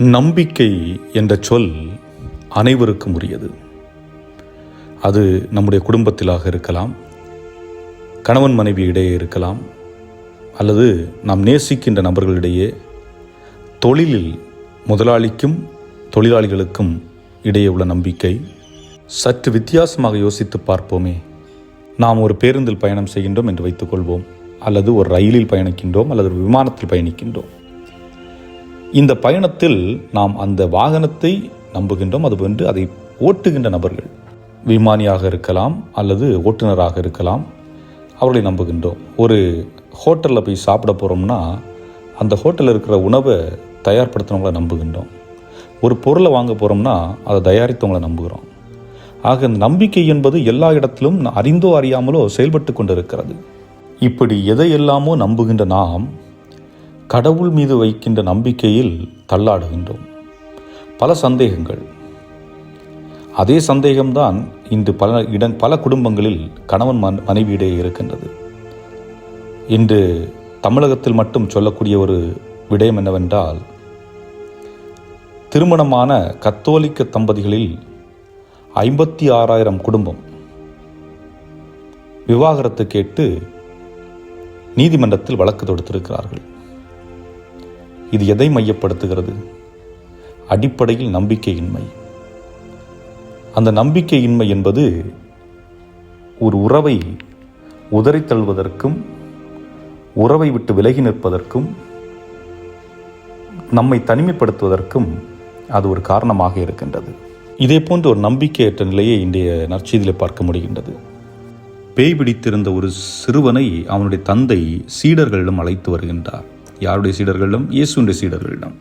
நம்பிக்கை என்ற சொல் அனைவருக்கும் உரியது. அது நம்முடைய குடும்பத்திலாக இருக்கலாம் கணவன் மனைவி இடையே இருக்கலாம் அல்லது நாம் நேசிக்கின்ற நபர்களிடையே தொழிலில் முதலாளிக்கும் தொழிலாளிகளுக்கும் இடையே உள்ள நம்பிக்கை சற்று வித்தியாசமாக யோசித்து பார்ப்போமே. நாம் ஒரு பேருந்தில் பயணம் செய்கின்றோம் என்று வைத்துக்கொள்வோம் அல்லது ஒரு ரயிலில் பயணிக்கின்றோம் அல்லது ஒரு விமானத்தில் பயணிக்கின்றோம். இந்த பயணத்தில் நாம் அந்த வாகனத்தை நம்புகின்றோம் அது வென்று அதை ஓட்டுகின்ற நபர்கள். விமானியாக இருக்கலாம் அல்லது ஓட்டுநராக இருக்கலாம் அவர்களை நம்புகின்றோம். ஒரு ஹோட்டலில் போய் சாப்பிட போகிறோம்னா அந்த ஹோட்டலில் இருக்கிற உணவை தயார்படுத்தினவங்களை நம்புகின்றோம். ஒரு பொருளை வாங்க போகிறோம்னா அதை தயாரித்தவங்களை நம்புகிறோம். ஆக இந்த நம்பிக்கை என்பது எல்லா இடத்திலும் அறிந்தோ அறியாமலோ செயல்பட்டு கொண்டிருக்கிறது. இப்படி எதையெல்லாமோ நம்புகின்ற நாம் கடவுள் மீது வைக்கின்ற நம்பிக்கையில் தள்ளாடுகின்றோம். பல சந்தேகங்கள். அதே சந்தேகம்தான் இன்று பல இட பல குடும்பங்களில் கணவன் மன் மனைவியிடையே இருக்கின்றது. இன்று தமிழகத்தில் மட்டும் சொல்லக்கூடிய ஒரு விடயம் என்னவென்றால் திருமணமான கத்தோலிக்க தம்பதிகளில் ஐம்பத்தி ஆறாயிரம் குடும்பம். விவாகரத்து கேட்டு நீதிமன்றத்தில் வழக்கு தொடுத்திருக்கிறார்கள். இது எதை மையப்படுத்துகிறது? அடிப்படையில் நம்பிக்கையின்மை. அந்த நம்பிக்கையின்மை என்பது ஒரு உறவை உதறித்தள்ளுவதற்கும் உறவை விட்டு விலகி நிற்பதற்கும் நம்மை தனிமைப்படுத்துவதற்கும் அது ஒரு காரணமாக இருக்கின்றது. இதே போன்ற ஒரு நம்பிக்கையற்ற நிலையை இன்றைய நற்செய்தியில் பார்க்க முடிகின்றது. பேய் பிடித்திருந்த ஒரு சிறுவனை அவனுடைய தந்தை சீடர்களிடம் அழைத்து வருகின்றார். யாருடைய சீடர்களிடம்? இயேசுடைய சீடர்களிடம்.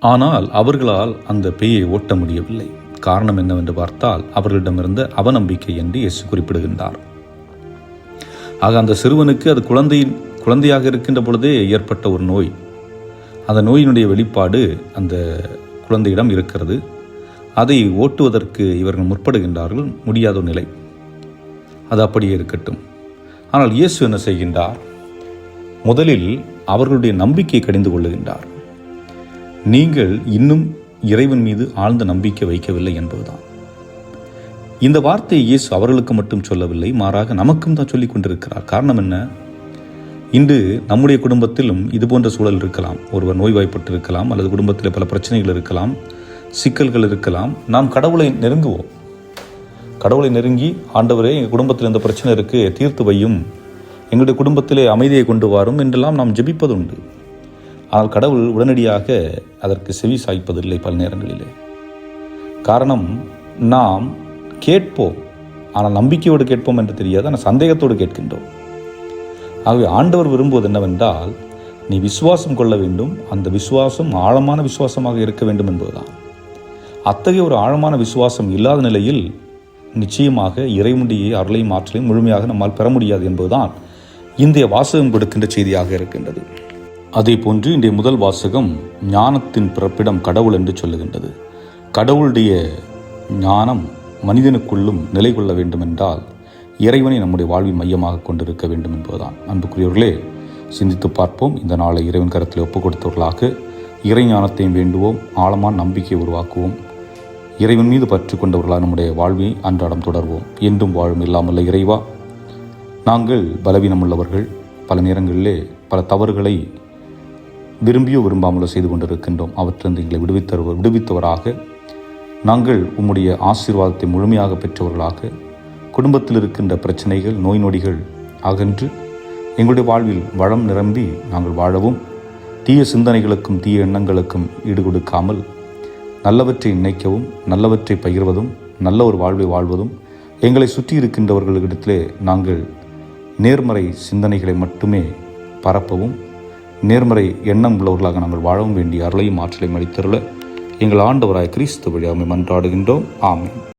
ஆனால் அவர்களால் அந்த பேயை ஓட்ட முடியவில்லை. காரணம் என்னவென்று பார்த்தால் அவர்களிடமிருந்த அவநம்பிக்கை என்று இயேசு குறிப்பிடுகின்றார். ஆக அந்த சிறுவனுக்கு அது குழந்தையின் குழந்தையாக இருக்கின்ற பொழுதே ஏற்பட்ட ஒரு நோய். அந்த நோயினுடைய வெளிப்பாடு அந்த குழந்தையிடம் இருக்கிறது. அதை ஓட்டுவதற்கு இவர்கள் முற்படுகின்றார்கள். முடியாத ஒரு நிலை. அது அப்படியே இருக்கட்டும். ஆனால் இயேசு என்ன செய்கின்றார்? முதலில் அவர்களுடைய நம்பிக்கையை கடிந்து கொள்ளுகின்றார். நீங்கள் இன்னும் இறைவன் மீது ஆழ்ந்த நம்பிக்கை வைக்கவில்லை என்பதுதான். இந்த வார்த்தையை இயேசு அவர்களுக்கு மட்டும் சொல்லவில்லை மாறாக நமக்கும் தான் சொல்லிக் கொண்டிருக்கிறார். காரணம் என்ன? இன்று நம்முடைய குடும்பத்திலும் இது போன்ற சூழல் இருக்கலாம். ஒருவர் நோய்வாய்ப்பட்டு இருக்கலாம் அல்லது குடும்பத்தில் பல பிரச்சனைகள் இருக்கலாம் சிக்கல்கள் இருக்கலாம். நாம் கடவுளை நெருங்குவோம். கடவுளை நெருங்கி ஆண்டவரே எங்கள் குடும்பத்தில் இந்த பிரச்சனை இருக்குது தீர்த்து வையும். எங்களுடைய குடும்பத்திலே அமைதியை கொண்டு வரும் என்றெல்லாம் நாம் ஜெபிப்பதுண்டு. ஆனால் கடவுள் உடனடியாக அதற்கு செவி சாய்ப்பதில்லை பல நேரங்களிலே. காரணம் நாம் கேட்போம். ஆனால் நம்பிக்கையோடு கேட்போம் என்று தெரியாது ஆனால் சந்தேகத்தோடு கேட்கின்றோம். ஆகவே ஆண்டவர் விரும்புவது என்னவென்றால் நீ விசுவாசம் கொள்ள வேண்டும் அந்த விசுவாசம் ஆழமான விசுவாசமாக இருக்க வேண்டும் என்பதுதான். அத்தகைய ஒரு ஆழமான விசுவாசம் இல்லாத நிலையில் நிச்சயமாக இறைமுடியை அருளையும் ஆற்றலையும் முழுமையாக நம்மால் பெற முடியாது என்பதுதான் இந்திய வாசகம் கொடுக்கின்ற செய்தியாக இருக்கின்றது. அதே போன்று இன்றைய முதல் வாசகம் ஞானத்தின் பிறப்பிடம் கடவுள் என்று சொல்லுகின்றது. கடவுளுடைய ஞானம் மனிதனுக்குள்ளும் நிலை கொள்ள வேண்டுமென்றால் இறைவனை நம்முடைய வாழ்வின் மையமாக கொண்டிருக்க வேண்டும் என்பதுதான். அன்புக்குரியவர்களே சிந்தித்து பார்ப்போம். இந்த நாளை இறைவன் கருத்தில் ஒப்புக் கொடுத்தவர்களாக இறைஞானத்தையும் வேண்டுவோம். ஆழமான நம்பிக்கையை உருவாக்குவோம். இறைவன் மீது பற்றி கொண்டவர்களாக நம்முடைய வாழ்வை அன்றாடம் தொடர்வோம். என்றும் வாழும் இல்லாமல் இறைவா நாங்கள் பலவீனமுள்ளவர்கள். பல நேரங்களிலே பல தவறுகளை விரும்பியோ விரும்பாமலோ செய்து கொண்டிருக்கின்றோம். அவற்றிலிருந்து எங்களை விடுவித்தவர் விடுவித்தவராக நாங்கள் உம்முடைய ஆசீர்வாதத்தை முழுமையாக பெற்றவர்களாக குடும்பத்தில் இருக்கின்ற பிரச்சனைகள் நோய் நொடிகள் அகன்று எங்களுடைய வாழ்வில் வளம் நிரம்பி நாங்கள் வாழவும் தீய சிந்தனைகளுக்கும் தீய எண்ணங்களுக்கும் ஈடு கொடுக்காமல் நல்லவற்றை நினைக்கவும் நல்லவற்றை பகிர்வதும் நல்ல ஒரு வாழ்வை வாழ்வதும் எங்களை சுற்றி இருக்கின்றவர்களிடத்திலே நாங்கள் நேர்மறை சிந்தனைகளை மட்டுமே பரப்பவும் நேர்மறை எண்ணம் உள்ளவர்களாக நாங்கள் வாழவும் வேண்டிய அருளையும் ஆற்றலையும் அளித்தருள எங்கள் ஆண்டவராய் கிறிஸ்து வழியாமை மன்றாடுகின்றோம். ஆமை